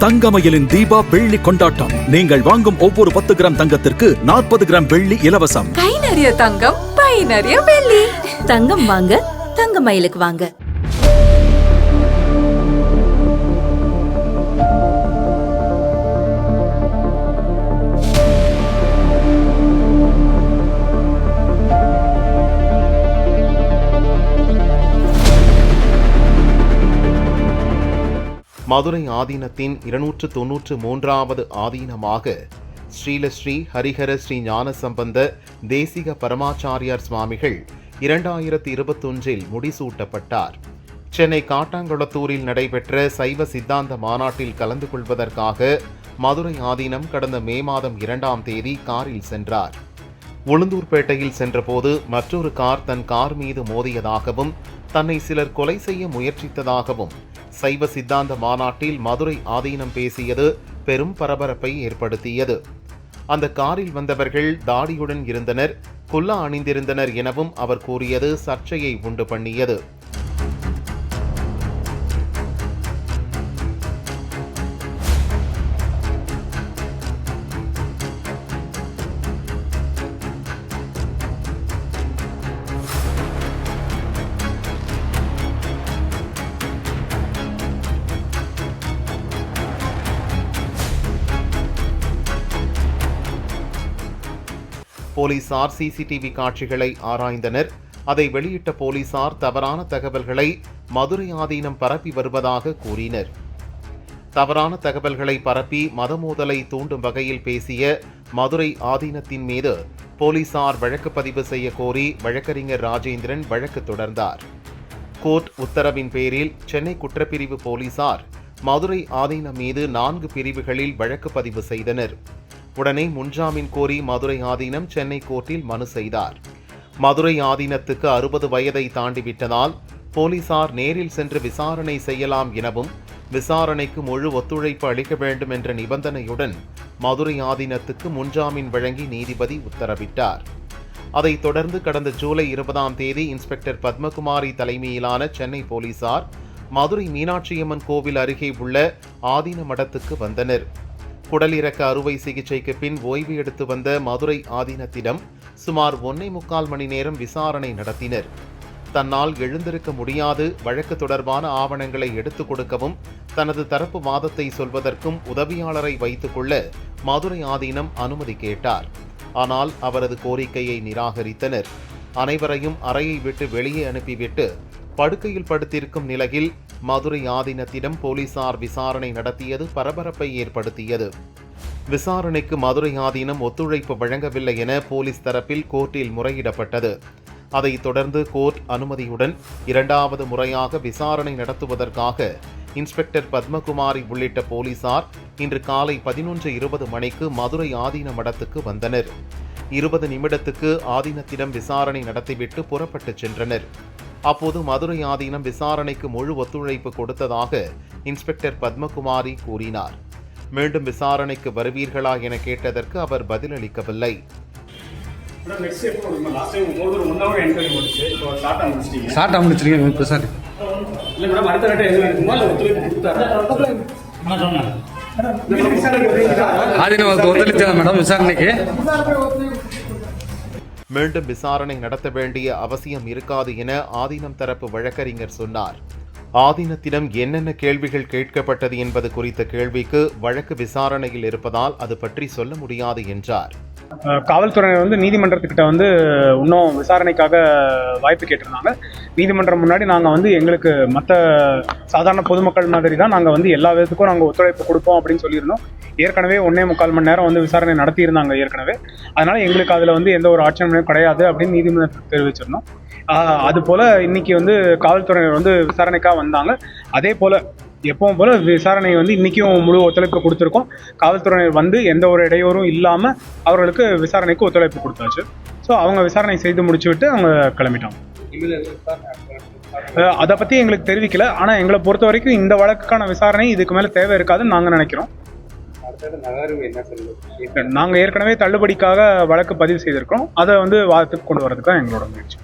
தங்கமயிலின் தீபா வெள்ளி கொண்டாட்டம். நீங்கள் வாங்கும் ஒவ்வொரு பத்து கிராம் தங்கத்திற்கு நாற்பது கிராம் வெள்ளி இலவசம். கை நிறைய தங்கம் பை நிறைய வெள்ளி. தங்கம் வாங்க தங்க மயிலுக்கு வாங்க. மதுரை ஆதீனத்தின் இருநூற்று தொன்னூற்று மூன்றாவது ஆதீனமாக ஸ்ரீலஸ்ரீ ஹரிஹர ஸ்ரீ ஞானசம்பந்த தேசிக பரமாச்சாரியார் சுவாமிகள் இரண்டாயிரத்தி இருபத்தொன்றில் முடிசூட்டப்பட்டார். சென்னை காட்டாங்குளத்தூரில் நடைபெற்ற சைவ சித்தாந்த மாநாட்டில் கலந்து கொள்வதற்காக மதுரை ஆதீனம் கடந்த மே மாதம் இரண்டாம் தேதி காரில் சென்றார். உளுந்தூர்பேட்டையில் சென்றபோது மற்றொரு கார் தன் கார் மீது மோதியதாகவும் தன்னை சிலர் கொலை செய்ய முயற்சித்ததாகவும் சைவ சித்தாந்த மாநாட்டில் மதுரை ஆதீனம் பேசியது பெரும் பரபரப்பை ஏற்படுத்தியது. அந்த காரில் வந்தவர்கள் தாடியுடன் இருந்தனர் குல்லா அணிந்திருந்தனர் எனவும் அவர் கூறியது சர்ச்சையை உண்டு பண்ணியது. போலீசார் சிசிடிவி காட்சிகளை ஆராய்ந்தனர். அதை வெளியிட்ட போலீசார் தவறான தகவல்களை மதுரை ஆதீனம் பரப்பி வருவதாக கூறினர். தவறான தகவல்களை பரப்பி மதமோதலை தூண்டும் வகையில் பேசிய மதுரை ஆதீனத்தின் மீது போலீசார் வழக்கு பதிவு செய்ய கோரி வழக்கறிஞர் ராஜேந்திரன் வழக்கு தொடர்ந்தார். கோர்ட் உத்தரவின் பேரில் சென்னை குற்றப்பிரிவு போலீசார் மதுரை ஆதீனம் மீது நான்கு பிரிவுகளில் வழக்கு பதிவு செய்தனர். உடனே முன்ஜாமீன் கோரி மதுரை ஆதீனம் சென்னை கோர்ட்டில் மனு செய்தார். மதுரை ஆதீனத்துக்கு அறுபது வயதை தாண்டிவிட்டதால் போலீசார் நேரில் சென்று விசாரணை செய்யலாம் எனவும் விசாரணைக்கு முழு ஒத்துழைப்பு அளிக்க வேண்டும் என்ற நிபந்தனையுடன் மதுரை ஆதீனத்துக்கு முன்ஜாமீன் வழங்கி நீதிபதி உத்தரவிட்டார். அதைத் தொடர்ந்து கடந்த ஜூலை இருபதாம் தேதி இன்ஸ்பெக்டர் பத்மகுமாரி தலைமையிலான சென்னை போலீசார் மதுரை மீனாட்சியம்மன் கோவில் அருகே உள்ள ஆதீன மடத்துக்கு வந்தனர். குடலிறக்க அறுவை சிகிச்சைக்கு பின் ஓய்வு எடுத்து வந்த மதுரை ஆதீனத்திடம் சுமார் ஒன்னே முக்கால் மணி நேரம் விசாரணை நடத்தினர். தன்னால் எழுந்திருக்க முடியாது வழக்கு தொடர்பான ஆவணங்களை எடுத்துக் கொடுக்கவும் தனது தரப்பு வாதத்தை சொல்வதற்கும் உதவியாளரை வைத்துக்கொள்ள மதுரை ஆதீனம் அனுமதி கேட்டார். ஆனால் அவரது கோரிக்கையை நிராகரித்தனர். அனைவரையும் அறையை விட்டு வெளியே அனுப்பிவிட்டு படுக்கையில் படுத்திருக்கும் நிலையில் மதுரை ஆதீனத்திடம் போலீசார் விசாரணை நடத்தியது பரபரப்பை ஏற்படுத்தியது. விசாரணைக்கு மதுரை ஆதீனம் ஒத்துழைப்பு வழங்கவில்லை என போலீஸ் தரப்பில் கோர்ட்டில் முறையிடப்பட்டது. அதைத் தொடர்ந்து கோர்ட் அனுமதியுடன் இரண்டாவது முறையாக விசாரணை நடத்துவதற்காக இன்ஸ்பெக்டர் பத்மகுமாரி உள்ளிட்ட போலீசார் இன்று காலை பதினொன்று இருபது மணிக்கு மதுரை ஆதீன மடத்துக்கு வந்தனர். இருபது நிமிடத்துக்கு ஆதீனத்திடம் விசாரணை நடத்திவிட்டு புறப்பட்டுச் சென்றனர். அப்போது மதுரை ஆதீனம் விசாரணைக்கு முழு ஒத்துழைப்பு கொடுத்ததாக இன்ஸ்பெக்டர் பத்மகுமாரி கூறினார். மீண்டும் விசாரணைக்கு வருவீர்களா என கேட்டதற்கு அவர் பதிலளிக்கவில்லை. ஒத்துழைச்சா மேடம் விசாரணைக்கு மீண்டும் விசாரணை நடத்த வேண்டிய அவசியம் இருக்காது என ஆதீனம் தரப்பு வழக்கறிஞர் சொன்னார். ஆதீனத்திடம் என்னென்ன கேள்விகள் கேட்கப்பட்டது என்பது குறித்த கேள்விக்கு வழக்கு விசாரணையில் இருப்பதால் அது பற்றி சொல்ல முடியாது என்றார். காவல்துறையினர் வந்து நீதிமன்றத்துக்கிட்ட வந்து இன்னும் விசாரணைக்காக வாய்ப்பு கேட்டிருந்தாங்க. நீதிமன்றம் முன்னாடி நாங்கள் வந்து எங்களுக்கு மற்ற சாதாரண பொதுமக்கள் மாதிரி தான் நாங்கள் வந்து எல்லா விதத்துக்கும் நாங்கள் ஒத்துழைப்பு கொடுப்போம் அப்படின்னு சொல்லியிருந்தோம். ஏற்கனவே ஒன்னே முக்கால் மணி நேரம் வந்து விசாரணை நடத்தியிருந்தாங்க ஏற்கனவே. அதனால் எங்களுக்கு அதில் வந்து எந்த ஒரு ஆட்சேபனையும் கிடையாது அப்படின்னு நீதிமன்றத்துக்கு தெரிவிச்சிருந்தோம். அது போல் இன்னைக்கு வந்து காவல்துறையினர் வந்து விசாரணைக்காக வந்தாங்க. அதே போல் எப்பவும் போல விசாரணை வந்து இன்னைக்கும் முழு ஒத்துழைப்பு கொடுத்துருக்கோம். காவல்துறையினர் வந்து எந்த ஒரு இடையூறும் இல்லாமல் அவர்களுக்கு விசாரணைக்கு ஒத்துழைப்பு கொடுத்தாச்சு. ஸோ அவங்க விசாரணை செய்து முடிச்சு விட்டு அவங்க கிளம்பிட்டாங்க. அதை பற்றி எங்களுக்கு தெரிவிக்கல. ஆனால் எங்களை பொறுத்த வரைக்கும் இந்த வழக்குக்கான விசாரணை இதுக்கு மேலே தேவை இருக்காதுன்னு நாங்கள் நினைக்கிறோம். நாங்கள் ஏற்கனவே தள்ளுபடிக்காக வழக்கு பதிவு செய்திருக்கோம் அதை வந்து வாதத்துக்கு கொண்டு வரதுக்கு தான் எங்களோட முயற்சி.